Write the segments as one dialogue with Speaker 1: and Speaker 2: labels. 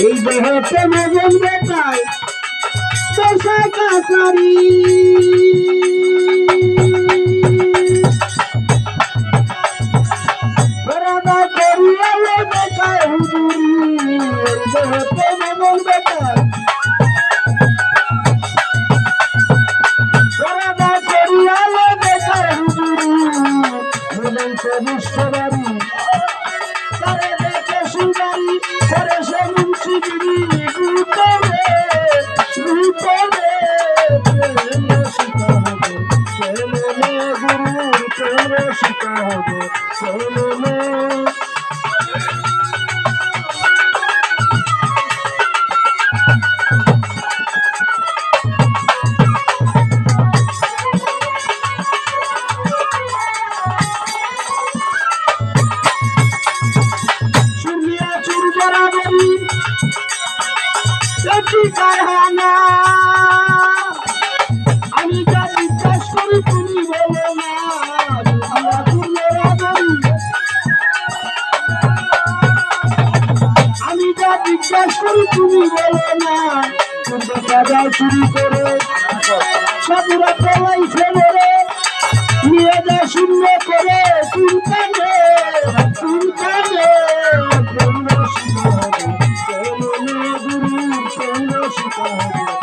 Speaker 1: এই দেহতে মগন বেটায় বসে কাছারি বরাদা করিয়ালে বেটায় হুজুরি দেহতে হবে প্রেমে শুনিয়া চুর বরাবরি তুমি বাজার চুরি করে সাধুরা পলাই ফেলে নিয়ে যা শূন্য করে তুল কানে তুল কানে প্রেম রসিকা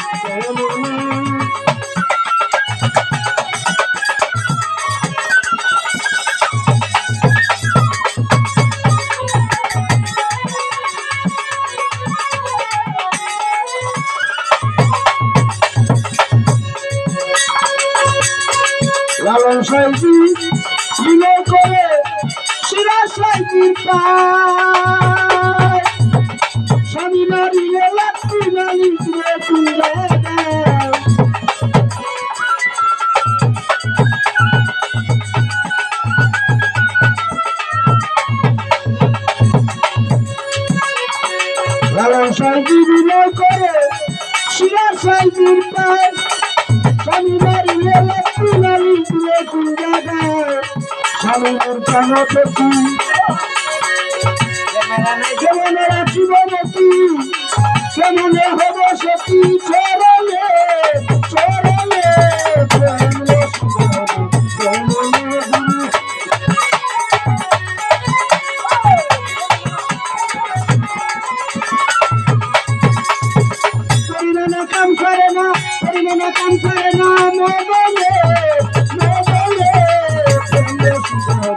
Speaker 1: লালন সাইজি, বিনয় করে শিরা সাইজির পায়। স্বামী নালি দিয়ে তুলে লালন সাইজি, বিনয় করে শিরা সাইজির পায়। স্বামীর কেন দেখি কেমনে হব সতী চরণে চরণে কাম করে না কাম করে না মদনে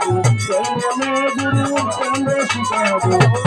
Speaker 1: প্রেম রসিক হব চরণে গুরু প্রেম রসিক হব